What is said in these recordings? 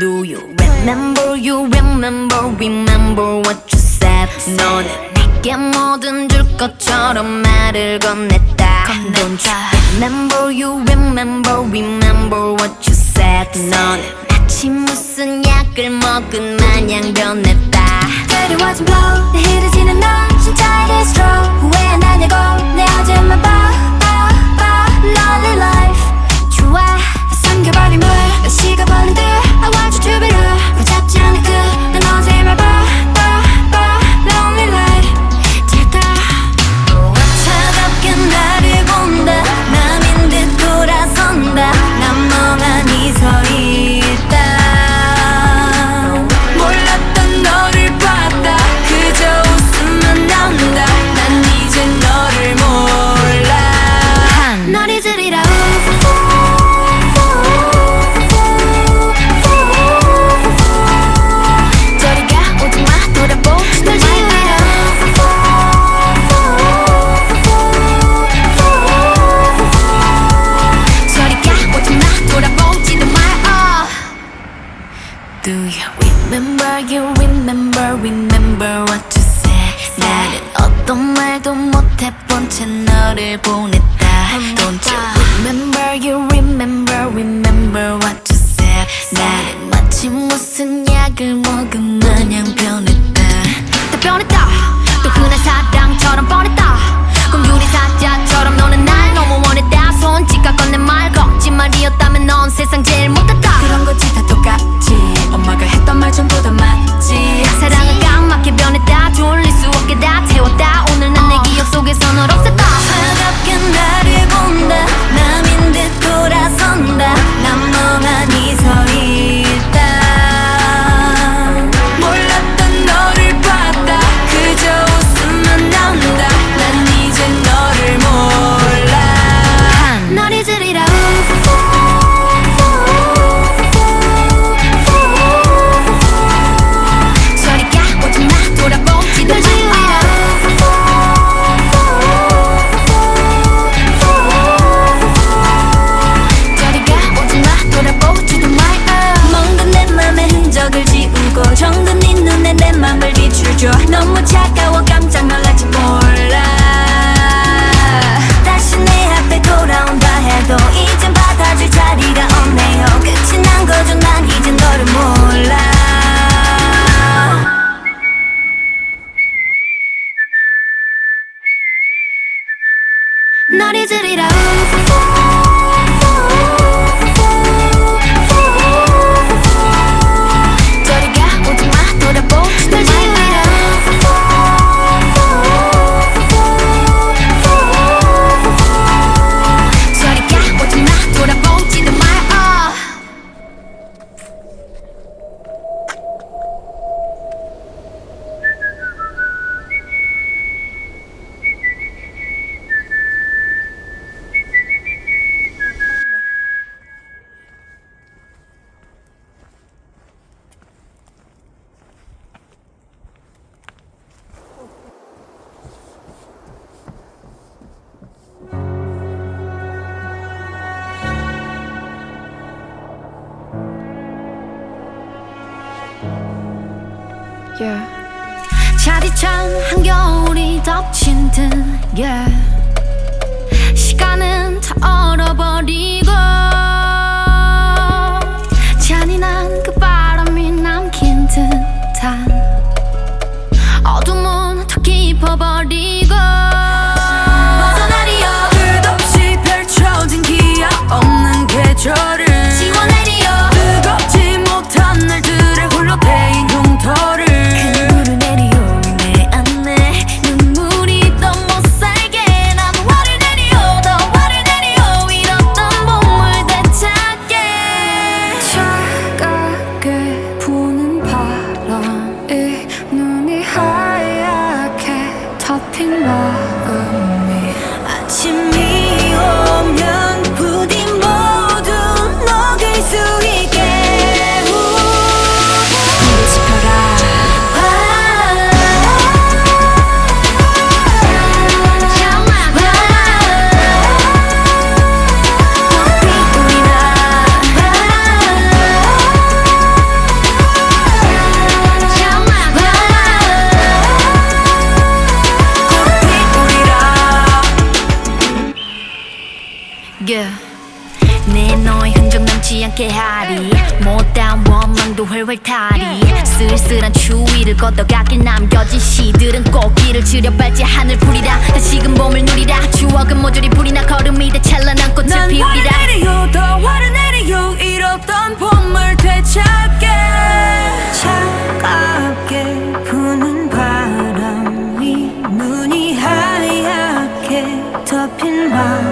Do you remember you remember remember what you said 너는 내게 뭐든 줄 것처럼 말을 건넸다 Don't you remember you remember remember what you said 너는 마치 무슨 약을 먹은 마냥 변했다 그리워진 blow 내 흐르지는 너 진짜 it is true 후회 안 하냐고 내 어제만 봐봐봐 lonely life 좋아 삼켜버린 물난 식어버린 듯 you remember remember what you said 나는 어떤 말도 못해본 채 너를 보냈다 Don't you remember you remember remember what you said 나는 마치 무슨 약을 먹은 마냥 변했다 다 변했다 또 흔한 사랑처럼 뻔했다 지우고 정든 네 눈에 내 맘을 비추줘 너무 차가워 깜짝 놀랄지 몰라. 다시 내 앞에 돌아온다 해도 이젠 받아줄 자리가 없네요. 끝이 난 거죠. 난 이젠 너를 몰라. 널 잊으리라 차디찬 한겨울이 덮친 듯 yeah. 어떻게 하리. 못다운 원망도 헐헐타리. 쓸쓸한 추위를 걷어가길 남겨진 시들은 꽃길을 지려 밟지 하늘 풀이라. 다 지금 몸을 누리라. 추억은 모조리 불이나 걸음이 다 찬란한 꽃을 피우리라. 난 내려 더 화를 내려 잃었던 봄을 되찾게. 차갑게 부는 바람이 눈이 하얗게 덮인 마음.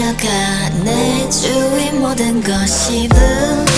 쫓아가 내 주위 모든 것이 분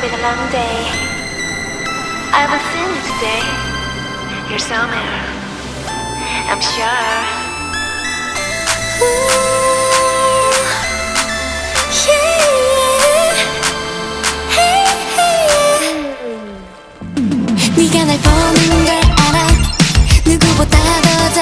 been a long day. I will see you today. You're somewhere. I'm sure. 네가 날 보는 걸 알아 누구보다 더 잘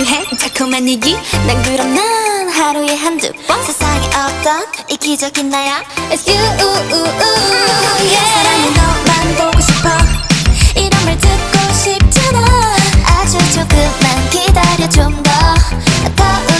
해? 달콤한 얘기? 난 그럼 난 하루에 한두 번? 세상에 없던 이 기적인 나야? It's you yeah. 사랑해 너만 보고 싶어. 이런 말 듣고 싶잖아. 아주 조금만 기다려 좀더. 더